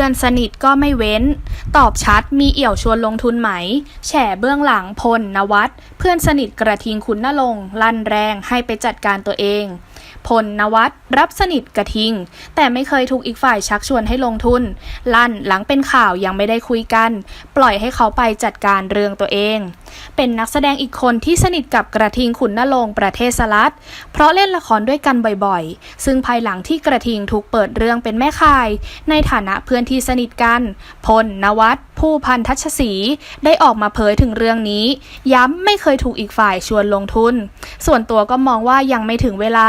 พื่อนสนิทก็ไม่เว้น ตอบชัดมีเอี่ยวชวนลงทุนไหม แฉเบื้องหลังพลนวัตเพื่อนสนิทกระทิงคุณนลงลั่นแรงให้ไปจัดการตัวเอง พลนวัตรับสนิทกระทิง แต่ไม่เคยถูกอีกฝ่ายชักชวนให้ลงทุน ลั่นหลังเป็นข่าวยังไม่ได้คุยกัน ปล่อยให้เขาไปจัดการเรื่องตัวเอง เป็นนักแสดงอีกคนที่สนิทกับกระทิงขุนนรงประเทศสลัด เพราะเล่นละครด้วยกันบ่อยๆ ซึ่งภายหลังที่กระทิงถูกเปิดเรื่องเป็นแม่คาย ในฐานะเพื่อนที่สนิทกัน พลนวัตผู้พันทัชศรีได้ออกมาเผยถึงเรื่องนี้ ย้ำไม่เคยถูกอีกฝ่ายชวนลงทุน ส่วนตัวก็มองว่ายังไม่ถึงเวลา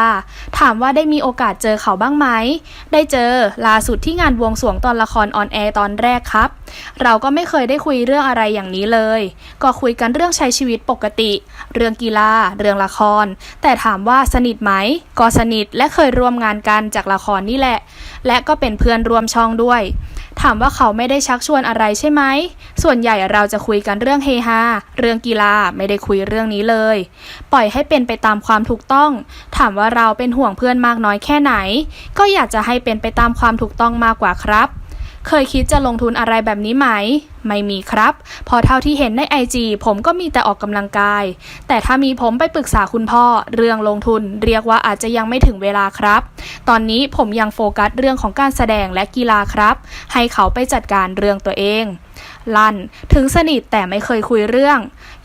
ถามว่าได้มีโอกาสเจอเขาบ้างไหม ได้เจอล่าสุดที่งานบวงสรวงตอนละครออนแอร์ตอนแรกครับ เราก็ไม่เคยได้คุยเรื่องอะไรอย่างนี้เลย ก็คุยกันเรื่องใช้ชีวิตปกติ เรื่องกีฬา เรื่องละคร แต่ถามว่าสนิทไหม ก็สนิทและเคยร่วมงานกันจากละครนี่แหละ และก็เป็นเพื่อนร่วมช่องด้วย ถามว่าเขาไม่ได้ชักชวนอะไรใช่ไหม ส่วนใหญ่เราจะคุยกันเรื่องเฮฮา เรื่องกีฬาไม่ได้คุยเรื่องนี้เลย ปล่อยให้เป็นไปตามความถูกต้อง ถามว่าเราเป็นห่วงเพื่อนมากน้อยแค่ไหน ก็อยากจะให้เป็นไปตามความถูกต้องมากกว่าครับ เคยคิดจะลงทุนอะไรแบบนี้ไหม ไม่มีครับ พอเท่าที่เห็นในไอจีผมก็มีแต่ออกกำลังกาย แต่ถ้ามีผมไปปรึกษาคุณพ่อ เรื่องลงทุนเรียกว่าอาจจะยังไม่ถึงเวลาครับ ตอนนี้ผมยังโฟกัสเรื่องของการแสดงและกีฬาครับ ให้เขาไปจัดการเรื่องตัวเอง ลั่น ถึงสนิทแต่ไม่เคยคุยเรื่อง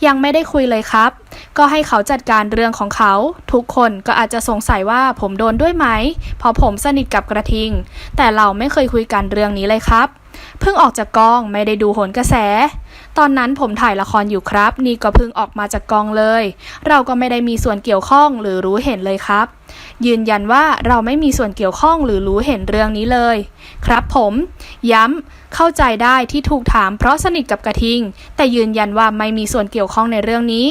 ยังไม่ได้คุยเลยครับ ก็ให้เขาจัดการเรื่องของเขา ทุกคนก็อาจจะสงสัยว่าผมโดนด้วยไหม เพราะผมสนิทกับกระทิง แต่เราไม่เคยคุยกันเรื่องนี้เลยครับ เพิ่งออกจากกองไม่ได้ดูโหนกระแส ตอนนั้นผมถ่ายละครอยู่ครับ นี่ก็เพิ่งออกมาจากกองเลย เราก็ไม่ได้มีส่วนเกี่ยวข้องหรือรู้เห็นเลยครับ ยืนยันว่าเราไม่มีส่วนเกี่ยวข้องหรือรู้เห็นเรื่องนี้เลย ครับผม ย้ำเข้าใจได้ที่ถูกถามเพราะสนิทกับกระทิง แต่ยืนยันว่าไม่มีส่วนเกี่ยวข้องในเรื่องนี้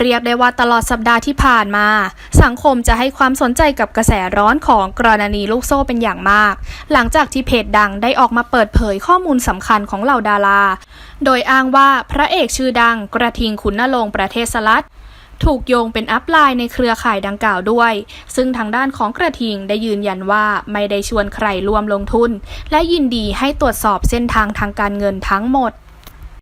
เรียกได้ว่าตลอดสัปดาห์ที่ผ่านมา สังคมจะให้ความสนใจกับกระแสร้อนของกรณีลูกโซ่เป็นอย่างมาก หลังจากที่เพจดังได้ออกมาเปิดเผยข้อมูลสำคัญของเหล่าดารา โดยอ้างว่าพระเอกชื่อดังกระทิงขุนนรงประเทศสลัดถูกโยงเป็นอัพไลน์ในเครือข่ายดังกล่าวด้วย ซึ่งทางด้านของกระทิงได้ยืนยันว่าไม่ได้ชวนใครร่วมลงทุน และยินดีให้ตรวจสอบเส้นทางทางการเงินทั้งหมด